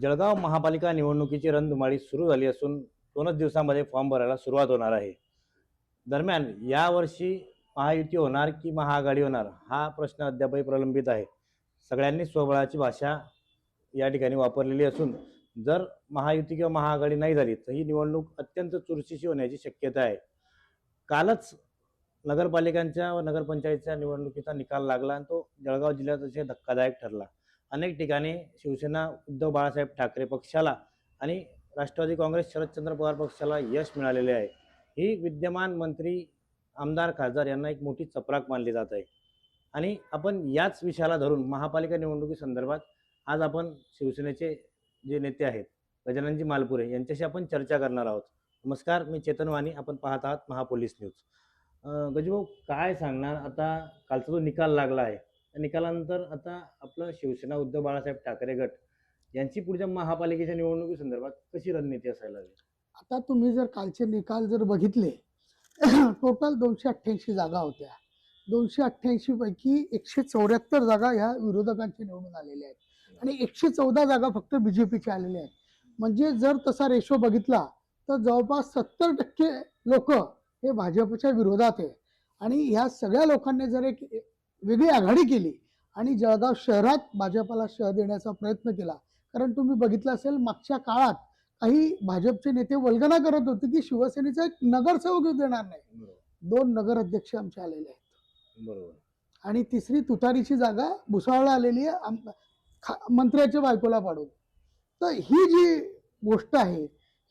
जळगाव महापालिका निवडणुकीची रणधुमाळी सुरू झाली असून दोनच दिवसामध्ये फॉर्म भरायला सुरुवात होणार आहे. दरम्यान यावर्षी महायुती होणार की महाआघाडी होणार हा प्रश्न अद्यापही प्रलंबित आहे. सगळ्यांनी स्वबळाची भाषा या ठिकाणी वापरलेली असून जर महायुती किंवा महाआघाडी नाही झाली तर ही निवडणूक अत्यंत चुरशीची होण्याची शक्यता आहे. कालच नगरपालिकांच्या व नगरपंचायतच्या निवडणुकीचा निकाल लागला आणि तो जळगाव जिल्ह्यात अतिशय धक्कादायक ठरला. अनेक ठिकाणी शिवसेना उद्धव बाळासाहेब ठाकरे पक्षाला आणि राष्ट्रवादी काँग्रेस शरदचंद्र पवार पक्षाला यश मिळालेले आहे. ही विद्यमान मंत्री आमदार खासदार यांना एक मोठी चपराक मानली जात आहे. आणि आपण याच विषयाला धरून महापालिका निवडणुकीसंदर्भात आज आपण शिवसेनेचे जे नेते आहेत गजाननजी मालपुरे यांच्याशी आपण चर्चा करणार आहोत. नमस्कार मी चेतन वाणी आपण पाहत आहात महापोलीस न्यूज. गजभाऊ काय सांगणार? आता कालचा जो निकाल लागला आहे त्या निकालानंतर आता आपलं शिवसेना उद्धव बाळासाहेब ठाकरे गट यांची पुढच्या महापालिकेच्या निवडणुकीसंदर्भात कशी रणनीती असायला हवी? आता तुम्ही जर कालचे निकाल जर बघितले टोटल दोनशे अठ्ठ्याऐंशी जागा होत्या. दोनशे अठ्ठ्याऐंशी पैकी एकशे चौऱ्याहत्तर जागा ह्या विरोधकांची निवडून आलेल्या आहेत. आणि एकशे चौदा जागा फक्त बीजेपीच्या आलेल्या आहेत. म्हणजे जर तसा रेशो बघितला तर जवळपास सत्तर टक्के लोक हे भाजपच्या विरोधात आहे. आणि ह्या सगळ्या लोकांनी जर एक वेगळी आघाडी केली आणि जळगाव शहरात भाजपला शह देण्याचा प्रयत्न केला. कारण तुम्ही बघितलं असेल मागच्या काळात काही भाजपचे नेते वल्गना करत होते की शिवसेनेचा एक नगरसेवक देणार नाही. दोन नगर अध्यक्ष आमचे आलेले आहेत. बरोबर. आणि तिसरी तुतारीची जागा भुसावळला आलेली आहे मंत्र्याच्या बायकोला पाडून. तर ही जी गोष्ट आहे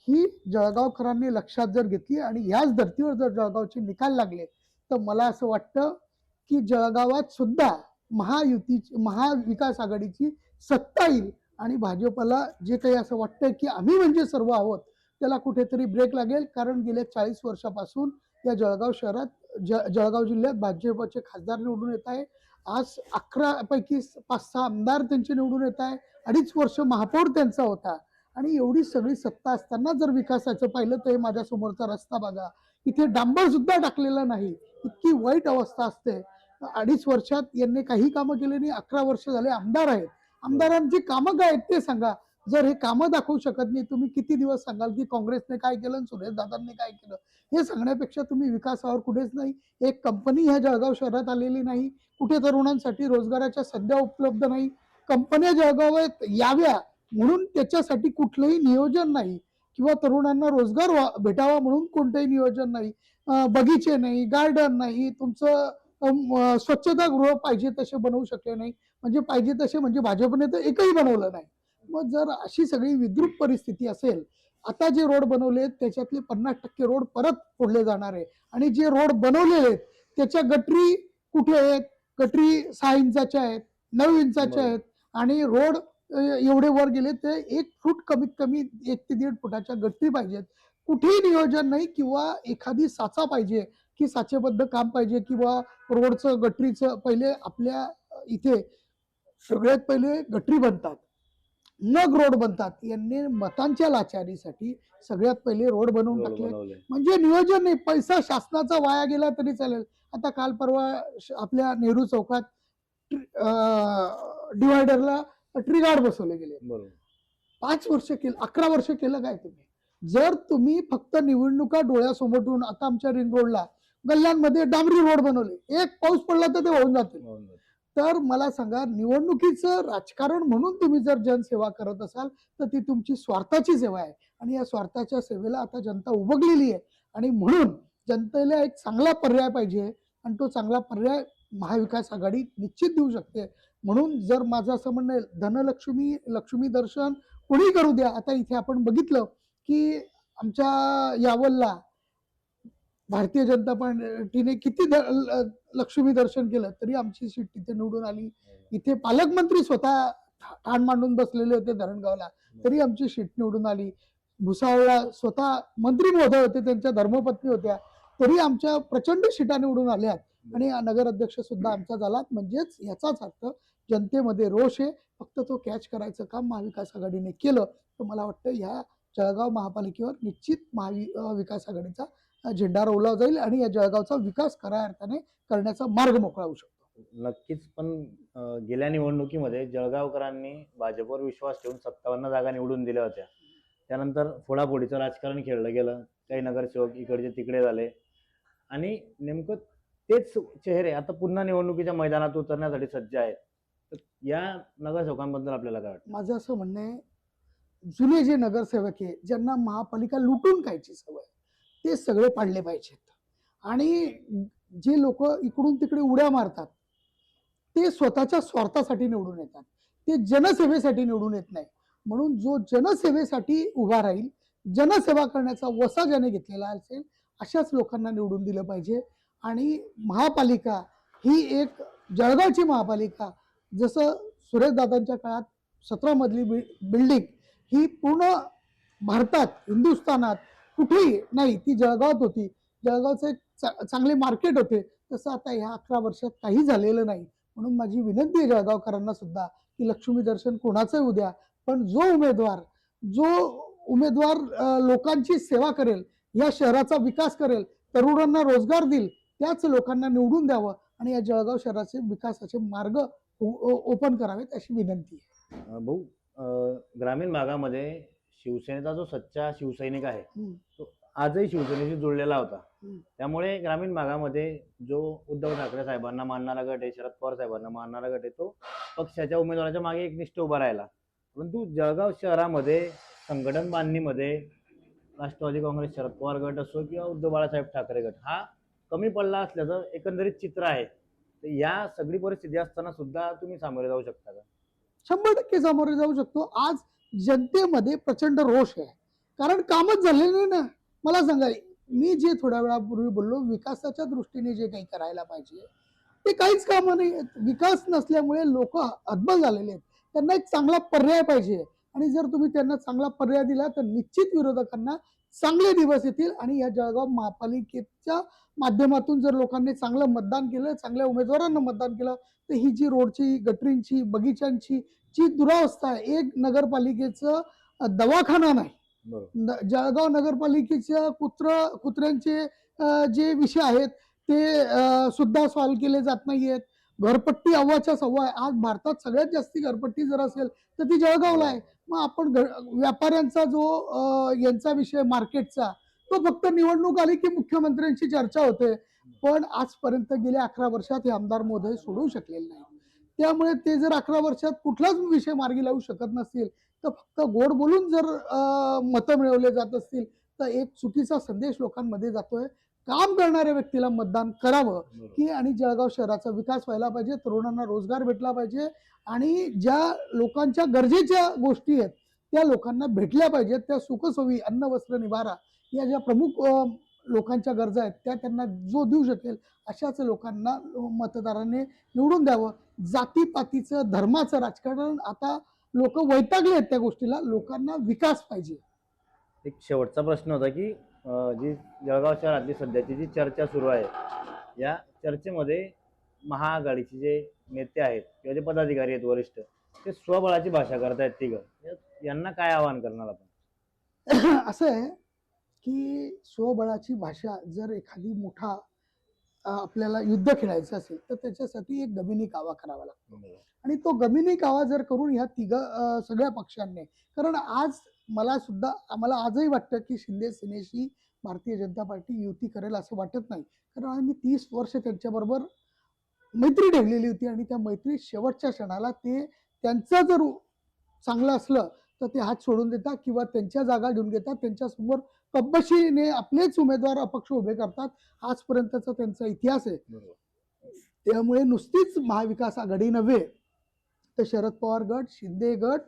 ही जळगावकरांनी लक्षात जर घेतली आणि ह्याच धर्तीवर जर जळगावचे निकाल लागले तर मला असं वाटतं की जळगावात सुद्धा महायुतीची महाविकास आघाडीची सत्ता येईल. आणि भाजपला जे काही असं वाटतं की आम्ही म्हणजे सर्व आहोत त्याला कुठेतरी ब्रेक लागेल. कारण गेल्या चाळीस वर्षापासून या जळगाव शहरात ज जळगाव जिल्ह्यात भाजपचे खासदार निवडून येत आहे. आज अकरा पैकी पाच सहा आमदार त्यांचे निवडून येत आहे. अडीच वर्ष महापौर त्यांचा होता. आणि एवढी सगळी सत्ता असताना जर विकासाचं पाहिलं तर हे माझ्या समोरचा रस्ता बघा. इथे डांबर सुद्धा टाकलेला नाही. इतकी वाईट अवस्था असते. अडीच वर्षात यांनी काही कामं केली नाही अकरा वर्ष झाले आमदार आहेत. आमदारांची कामं काय आहेत ते सांगा. जर हे कामं दाखवू शकत नाही तुम्ही किती दिवस सांगाल की काँग्रेसने काय केलं आणि सुरेश दादांनी काय केलं? हे सांगण्यापेक्षा तुम्ही विकासावर कुठेच नाही. एक कंपनी ह्या जळगाव शहरात आलेली नाही. कुठे तरुणांसाठी रोजगाराच्या संध्या उपलब्ध नाही. कंपन्या जळगावात याव्या. म्हणून त्याच्यासाठी कुठलंही नियोजन नाही. किंवा तरुणांना रोजगार व्हा- भेटावा म्हणून कोणतंही नियोजन नाही. बगीचे नाही गार्डन नाही तुमचं अं, स्वच्छतागृह पाहिजे तसे बनवू शकले नाही. म्हणजे पाहिजे तसे म्हणजे भाजपने तर एकही बनवलं नाही. मग जर अशी सगळी विद्रूप परिस्थिती असेल आता जे रोड बनवले त्याच्यातले पन्नास टक्के रोड परत फोडले जाणार आहे. आणि जे रोड बनवलेले आहेत त्याच्या गटरी कुठे आहेत? गटरी सहा इंचाच्या आहेत नऊ इंचाच्या. आहेत. आणि रोड एवढे वर गेले ते एक फूट कमीत कमी एक ते दीड फुटाच्या गटरी पाहिजेत. कुठेही नियोजन नाही किंवा एखादी साचा पाहिजे की साचेबद्ध काम पाहिजे किंवा रोडचं गटरीचं पहिले आपल्या इथे सगळ्यात पहिले गटरी बनतात. मग रोड बनतात. यांनी मतांच्या लाचारीसाठी सगळ्यात पहिले रोड बनवून टाकले. म्हणजे नियोजन नाही. पैसा शासनाचा वाया गेला तरी चालेल. आता काल परवा आपल्या नेहरू चौकात डिवायडरला ट्री गार्ड बसवले गेले. पाच वर्ष केलं अकरा वर्ष केलं काय तुम्ही? जर तुम्ही फक्त निवडणुका डोळ्यासमोर ठेवून आता आमच्या रिंग रोडला गल्ल्यांमध्ये डांबरी रोड बनवले. एक पाऊस पडला तर ते वाहून जातील. तर मला सांगा निवडणुकीचं राजकारण म्हणून तुम्ही जर जनसेवा करत असाल तर ती तुमची स्वार्थाची सेवा आहे. आणि या स्वार्थाच्या सेवेला आता जनता उभगलेली आहे. आणि म्हणून जनतेला एक चांगला पर्याय पाहिजे. आणि तो चांगला पर्याय महाविकास आघाडी निश्चित देऊ शकते. म्हणून जर माझं असं म्हणणं आहे धनलक्ष्मी लक्ष्मी दर्शन कोणी करू द्या? आता इथे आपण बघितलं की आमच्या यावलला भारतीय जनता पार्टीने किती ल- लक्ष्मी दर्शन केलं तरी आमची सीट तिथे निवडून आली. इथे पालकमंत्री स्वतः ठाण मांडून बसलेले होते धरणगावला तरी आमची सीट निवडून आली. भुसावळला स्वतः मंत्री महोदय होते त्यांच्या धर्मपत्नी होत्या तरी आमच्या प्रचंड सीटा निवडून आल्यात. आणि नगर अध्यक्ष सुद्धा आमचा झाला म्हणजेच याचाच अर्थ जनतेमध्ये रोष आहे. फक्त तो कॅच करायचं काम महाविकास आघाडीने केलं. तर मला वाटतं ह्या जळगाव महापालिकेवर निश्चित महावि विकास आघाडीचा झेंडा रोवला जाईल आणि या जळगावचा विकास खऱ्या अर्थाने करण्याचा मार्ग मोकळा होऊ शकतो. नक्कीच पण गेल्या निवडणुकीमध्ये जळगावकरांनी भाजपवर विश्वास ठेवून सत्तावन्न जागा निवडून दिल्या होत्या. त्यानंतर फोडाफोडीचं राजकारण खेळलं गेलं काही नगरसेवक इकडचे तिकडे झाले. आणि नेमकं तेच चेहरे आता पुन्हा निवडणुकीच्या मैदानात उतरण्यासाठी सज्ज आहेत. तर या नगरसेवकांबद्दल आपल्याला काय वाटतं? माझं असं म्हणणं आहे जुने जे नगरसेवक आहे ज्यांना महापालिका लुटून खायची सवय ते सगळे पाडले पाहिजेत. आणि जे लोक इकडून तिकडे उड्या मारतात ते स्वतःच्या स्वार्थासाठी निवडून येतात. ते जनसेवेसाठी निवडून येत नाही. म्हणून जो जनसेवेसाठी उभा राहील जनसेवा करण्याचा वसा ज्याने घेतलेला असेल अशाच लोकांना निवडून दिलं पाहिजे. आणि महापालिका ही एक जळगावची महापालिका जसं सुरेशदादांच्या काळात सतरा मधली बि बिल्डिंग ही पूर्ण भारतात हिंदुस्थानात कुठेही नाही ती जळगावात होती. जळगावचे एक चा- चांगले मार्केट होते. तसं आता ह्या अकरा वर्षात काही झालेलं नाही. म्हणून माझी विनंती आहे जळगावकरांना सुद्धा की लक्ष्मी दर्शन कोणाचंही उद्या पण जो उमेदवार जो उमेदवार लोकांची सेवा करेल या शहराचा विकास करेल तरुणांना रोजगार देईल त्याच लोकांना निवडून द्यावं आणि या जळगाव शहराचे विकासाचे मार्ग ओपन करावेत अशी विनंती आहे. भाऊ ग्रामीण भागामध्ये शिवसेनेचा जो सच्चा शिवसैनिक आहे. तो आजही शिवसेनेशी जुळलेला होता. त्यामुळे ग्रामीण भागामध्ये जो उद्धव ठाकरे साहेबांना मानणारा गट आहे शरद पवार साहेबांना मानणारा गट आहे तो पक्षाच्या उमेदवाराच्या मागे एक निष्ठ उभा राहिला. परंतु जळगाव शहरामध्ये संघटन बांधणीमध्ये राष्ट्रवादी काँग्रेस शरद पवार गट असो किंवा उद्धव बाळासाहेब ठाकरे गट हा कमी पडला असल्याचं एकंदरीत चित्र आहे. तर या सगळी परिस्थिती असताना सुद्धा तुम्ही सामोरे जाऊ शकता का? शंभर टक्के सामोरे जाऊ शकतो. आज जनतेमध्ये प्रचंड रोष आहे. कारण कामच झालेलं नाही ना. मला सांगा मी जे थोड्या वेळापूर्वी बोललो विकासाच्या दृष्टीने जे काही करायला पाहिजे ते काहीच कामं नाही. आहेत विकास नसल्यामुळे लोक हतबल झालेले आहेत. त्यांना एक चांगला पर्याय पाहिजे. आणि जर तुम्ही त्यांना चांगला पर्याय दिला तर निश्चित विरोधकांना चांगले दिवस येतील. आणि या जळगाव महापालिकेच्या माध्यमातून जर लोकांनी चांगलं मतदान केलं चांगल्या उमेदवारांना मतदान केलं तर ही जी रोडची गटरींची बगीचांची जी दुरावस्था आहे एक नगरपालिकेचं दवाखाना नाही. जळगाव नगरपालिकेच्या कुत्र कुत्र्यांचे जे विषय आहेत ते सुद्धा सॉल्व्ह केले जात नाहीयेत. घरपट्टी अव्वाच्या सव्वा आहे. आज भारतात सगळ्यात जास्ती घरपट्टी जर असेल तर ती जळगावला आहे. मग आपण व्यापाऱ्यांचा जो यांचा विषय मार्केटचा तो फक्त निवडणूक आली की मुख्यमंत्र्यांची चर्चा होते. पण आजपर्यंत गेल्या अकरा वर्षात हे आमदार महोदय सोडवू शकलेले नाही त्यामुळे ते जर अकरा वर्षात कुठलाच विषय मार्गी लावू शकत नसतील तर फक्त गोड बोलून जर मतं मिळवले जात असतील तर एक चुकीचा संदेश लोकांमध्ये जातोय. काम करणाऱ्या व्यक्तीला मतदान करावं की आणि जळगाव शहराचा विकास व्हायला पाहिजे तरुणांना रोजगार भेटला पाहिजे आणि ज्या लोकांच्या गरजेच्या गोष्टी आहेत त्या लोकांना भेटल्या पाहिजेत. त्या सुखसोयी अन्न वस्त्र निवारा या ज्या प्रमुख लोकांच्या गरजा आहेत त्या त्यांना जो देऊ शकेल अशाच लोकांना मतदारांनी निवडून द्यावं. जातीपातीचं धर्माचं राजकारण आता लोक वैतागले आहेत त्या गोष्टीला. लोकांना विकास पाहिजे. एक शेवटचा प्रश्न होता की अं, जी जळगाव शहरातली सध्याची जी चर्चा सुरू आहे या चर्चेमध्ये महाआघाडीचे जे नेते आहेत किंवा जे पदाधिकारी आहेत वरिष्ठ ते स्वबळाची भाषा करतायत तिघ. यांना काय आवाहन करणार आपण? असं आहे की स्वबळाची भाषा जर एखादी मोठा आपल्याला युद्ध खेळायचं असेल तर त्याच्यासाठी एक गमिनी कावा करावा लागतो. आणि तो गमिनी कावा जर करून ह्या तिघ सगळ्या पक्षांनी कारण आज मला सुद्धा आम्हाला आजही वाटतं की शिंदे सेनेशी भारतीय जनता पार्टी युती करेल असं वाटत नाही. कारण आम्ही तीस वर्ष त्यांच्याबरोबर मैत्री ठेवलेली होती आणि त्या मैत्री शेवटच्या क्षणाला ते त्यांचं जर चांगलं असलं तर ते हात सोडून देतात किंवा त्यांच्या जागा घेऊन घेतात त्यांच्यासमोर कब्बशीने आपलेच उमेदवार अपक्ष उभे करतात. आजपर्यंतचा त्यांचा इतिहास आहे. त्यामुळे नुसतीच महाविकास आघाडी नव्हे तर शरद पवार गट शिंदे गट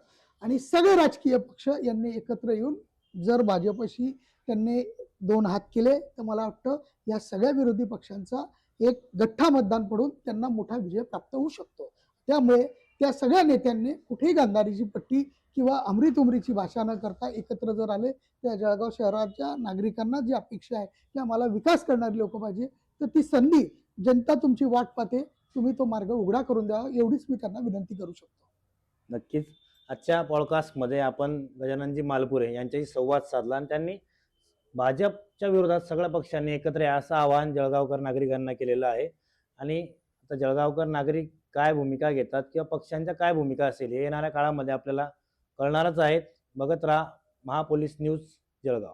आणि सगळे राजकीय पक्ष यांनी एकत्र येऊन जर भाजपशी त्यांनी दोन हात केले तर मला वाटतं या सगळ्या विरोधी पक्षांचा एक गठ्ठा मतदान पडून त्यांना मोठा विजय प्राप्त होऊ शकतो. त्यामुळे त्या सगळ्या नेत्यांनी कुठेही गांधारीची पट्टी किंवा अमृत उमरीची भाषा न करता एकत्र जर आले त्या जळगाव शहराच्या नागरिकांना जी अपेक्षा आहे की आम्हाला विकास करणारी लोक पाहिजे. तर ती संधी जनता तुमची वाट पाहते तुम्ही तो मार्ग उघडा करून द्यावा एवढीच मी त्यांना विनंती करू शकतो. नक्कीच. आजच्या पॉडकास्टमध्ये आपण गजाननजी मालपुरे यांच्याशी संवाद साधला आणि त्यांनी भाजपच्या विरोधात सगळ्या पक्षांनी एकत्र या असं आवाहन जळगावकर नागरिकांना केलेलं आहे. आणि आता जळगावकर नागरिक काय भूमिका घेतात किंवा पक्षांच्या काय भूमिका असेल हे येणाऱ्या काळामध्ये आपल्याला कळणारच आहेत. बघत राहा महापोलीस न्यूज जळगाव.